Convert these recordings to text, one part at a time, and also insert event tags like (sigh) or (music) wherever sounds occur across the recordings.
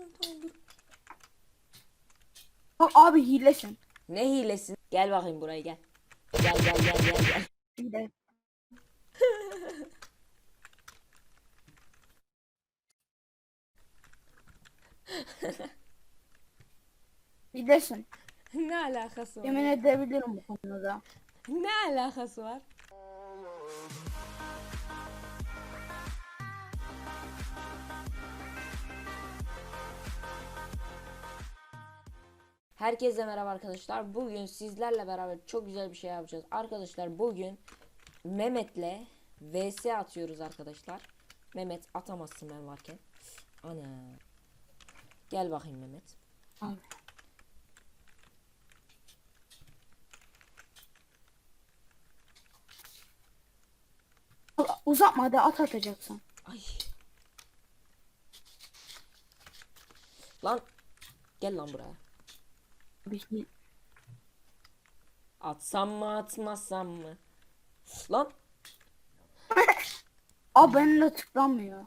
tamam tamam dur. Abi hilesin. Ne hilesin? Gel bakayım buraya gel. Gel gel gel gel gel. Hile. (laughs) Hilesin. ne alakası var? Yemin edebilirim bu konuda. Ne alakası var? Herkese merhaba arkadaşlar. Bugün sizlerle beraber çok güzel bir şey yapacağız. Arkadaşlar bugün Mehmet'le VS atıyoruz arkadaşlar. Mehmet atamazsın ben varken. Ana. Gel bakayım Mehmet. Abi. Uzatma hadi at atacaksın. Ay. Lan. Gel lan buraya. Bir hile. Atsam mı atmasam mı? Lan. Aa benimle tıklanmıyor.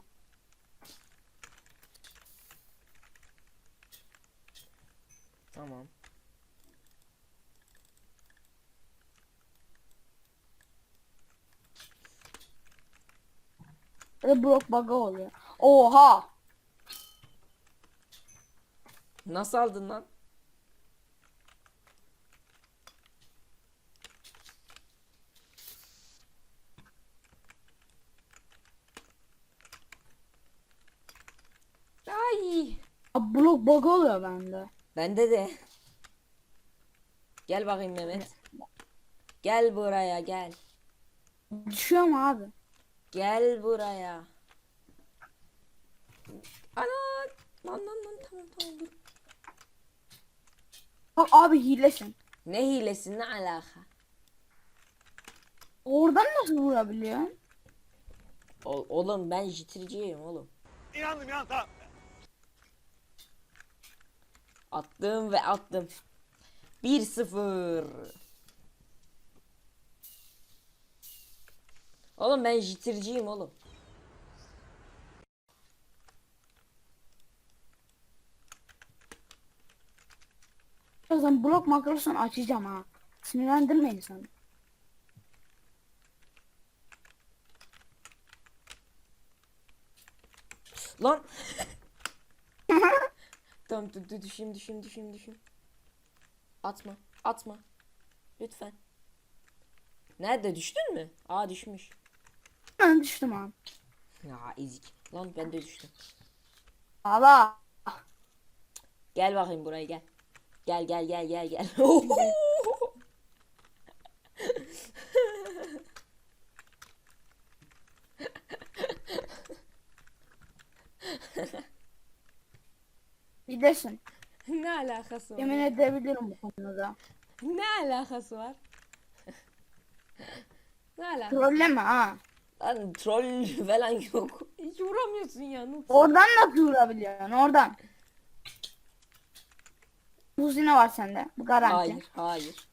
Tamam. Da blok bug'ı oluyor. Oha! Nasıl aldın lan? Ay. Aa, blok bug'ı oluyor bende. Bende de. Gel bakayım Mehmet. Gel buraya gel. Düşüyor mu abi? Gel buraya. Ana. Lan lan lan tamam tamam dur. Bak abi hilesin. Ne hilesi ne alaka? Oradan nasıl vurabiliyorsun? O- oğlum ben jitirciyim oğlum. İnandım ya tamam. Attım ve attım. 1-0. Oğlum ben jitirciyim oğlum. Birazdan blok makrosunu açacağım ha. Sinirlendirmeyin sen. Lan. Tamam dur dur düşeyim düşeyim düşeyim düşeyim. Atma atma. Lütfen. Nerede düştün mü? Aa düşmüş. Ben düştüm abi. Ya ezik. Lan ben de düştüm. Allah. Gel bakayım buraya gel. Gel gel gel gel gel. (laughs) Hilesin. ne alakası var? Yemin edebilirim bu konuda. Ne alakası var? ne alakası? Trolleme ha. Lan troll falan yok. Hiç vuramıyorsun ya. Noob. Oradan nasıl vurabiliyorsun? Oradan. Buz yine var sende. Bu garanti. Hayır, hayır.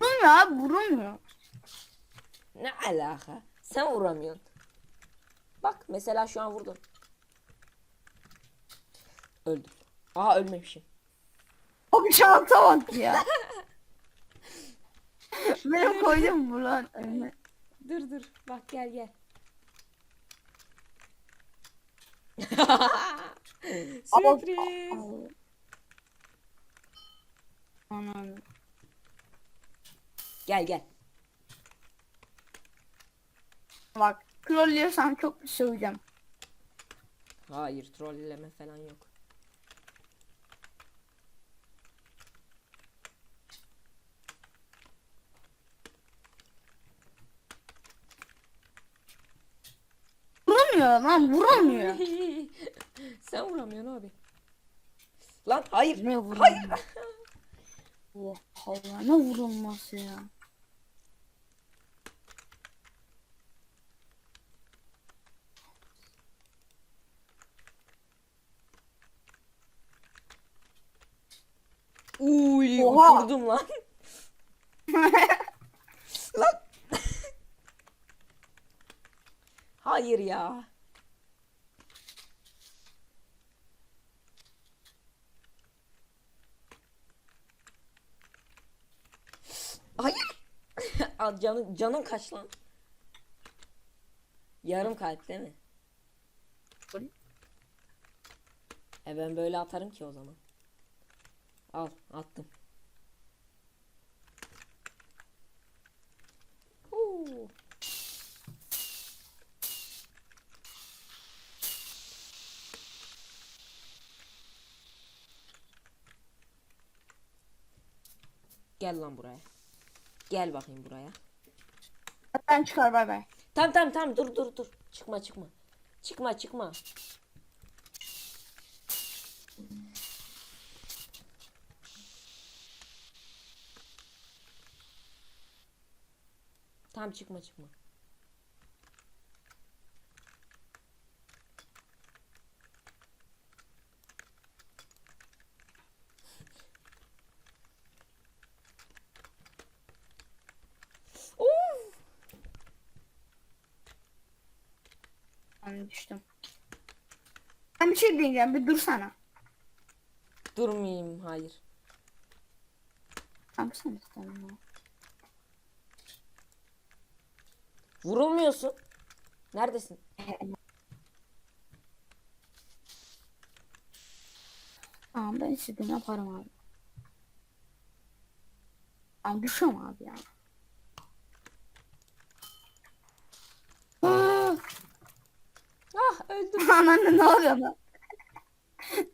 Vurulmuyor abi vurulmuyor. Ne alaka? Sen vuramıyorsun. Bak mesela şu an vurdum. Öldüm. Aa ölmemişim. O bir şansa bak ya. Benim koydum bu lan önüne. Dur dur. Bak gel gel. (laughs) Sürpriz. Anam. Gel gel. Bak trollüyorsam çok söveceğim. Hayır trolleme falan yok. Vurulmuyor lan vurulmuyor. (laughs) Sen vuramıyorsun abi. Lan hayır. Ne vurulmuyor? Hayır. Oh, Allah ne vurulması ya. Uy, Oha. uçurdum lan. (laughs) lan. Hayır ya. Hayır. (laughs) Aa, canın, canın kaç lan? Yarım kalp değil mi? E ben böyle atarım ki o zaman. Al attım. Huu. Gel lan buraya. Gel bakayım buraya. Ben çıkar bay bay. Tamam tamam tamam dur dur dur. Çıkma çıkma. Çıkma çıkma. Tamam çıkma çıkma. Of! Ben düştüm. Ben bir şey diyeceğim bir dursana. Durmayayım hayır. Tamam sen istedim ya. Vurulmuyorsun. Neredesin? Tamam ben istediğimi yaparım abi. Abi düşüyorum abi ya. Ah öldüm. (laughs) Aman ne oluyor lan?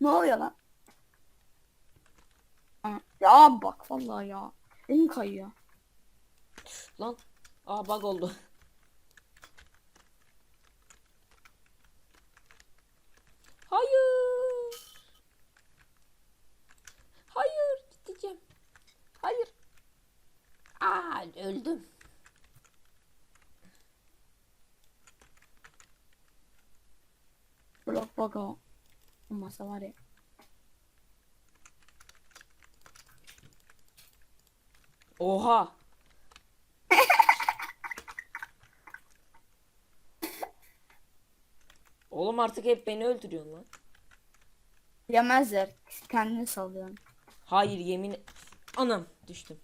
ne oluyor lan? Ya bak vallahi ya. Elim kayıyor. Lan. Aa bug oldu. Hayır. Hayır gideceğim. Hayır. Aa öldüm. Blok bak o. Olmasa var ya. Oha. Oğlum artık hep beni öldürüyorsun lan. Yemezler. Kendini sallıyorsun. Hayır yemin Anam düştüm.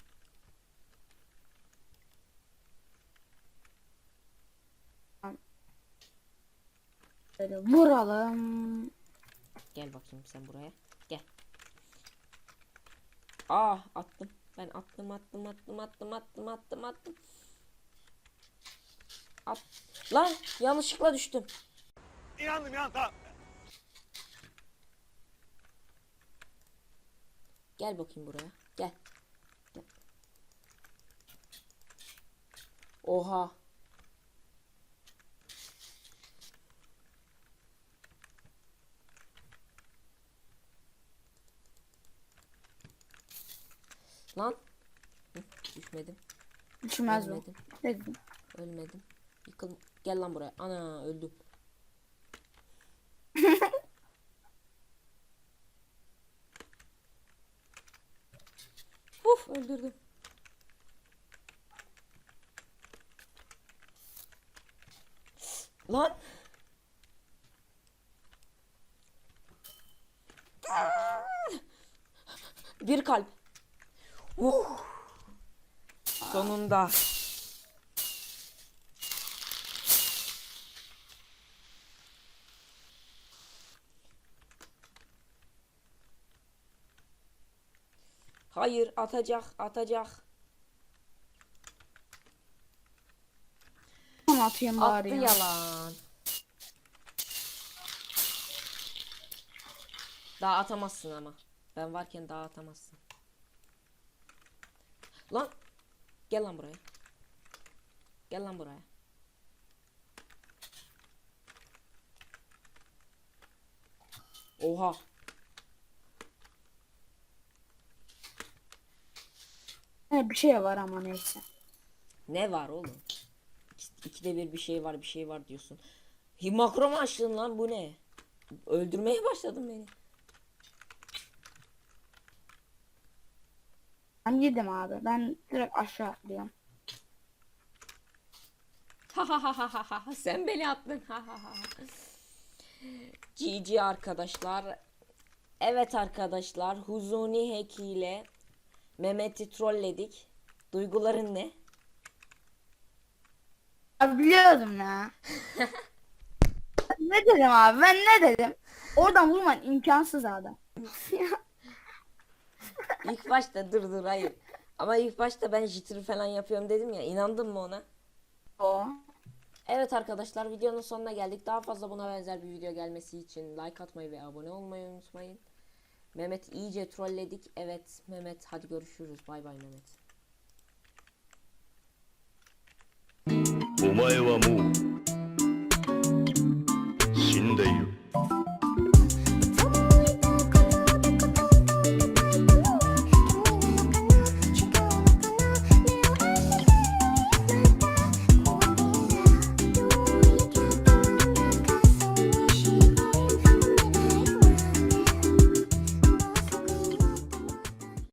Böyle vuralım. Gel bakayım sen buraya. Gel. Aa attım. Ben attım attım attım attım attım attım attım. At. Lan yanlışlıkla düştüm. İnandım ya tamam. Gel bakayım buraya. Gel. Gel. Oha. Lan. Hı, Düşmedim. Düşmez bu. Ölmedim. Ölmedim. Yıkıl. Gel lan buraya. Ana öldüm. Öldürdüm. Lan. Bir kalp. Uh. Sonunda. Hayır atacak atacak. Tam atayım Attı bari ya. yalan. Daha atamazsın ama. Ben varken daha atamazsın. Lan. Gel lan buraya. Gel lan buraya. Oha. He, bir şey var ama neyse. Ne var oğlum? İki- İkide bir bir şey var bir şey var diyorsun. Makro mu açtın lan bu ne? Öldürmeye başladın beni. Ben yedim abi. Ben direkt aşağı atlıyorum. Ha ha ha ha ha ha. Sen beni attın. Ha ha ha. GG arkadaşlar. Evet arkadaşlar. Huzuni Hack ile Mehmet'i trolledik. Duyguların ne? Abi biliyordum ya. ne dedim abi ben ne dedim? Oradan vurman imkansız adam. (laughs) İlk başta dur dur hayır. Ama ilk başta ben jitter falan yapıyorum dedim ya. İnandın mı ona? o. Evet arkadaşlar videonun sonuna geldik. Daha fazla buna benzer bir video gelmesi için like atmayı ve abone olmayı unutmayın. Mehmet iyice trolledik. Evet Mehmet hadi görüşürüz. Bay bay Mehmet. お前はもう死んでいる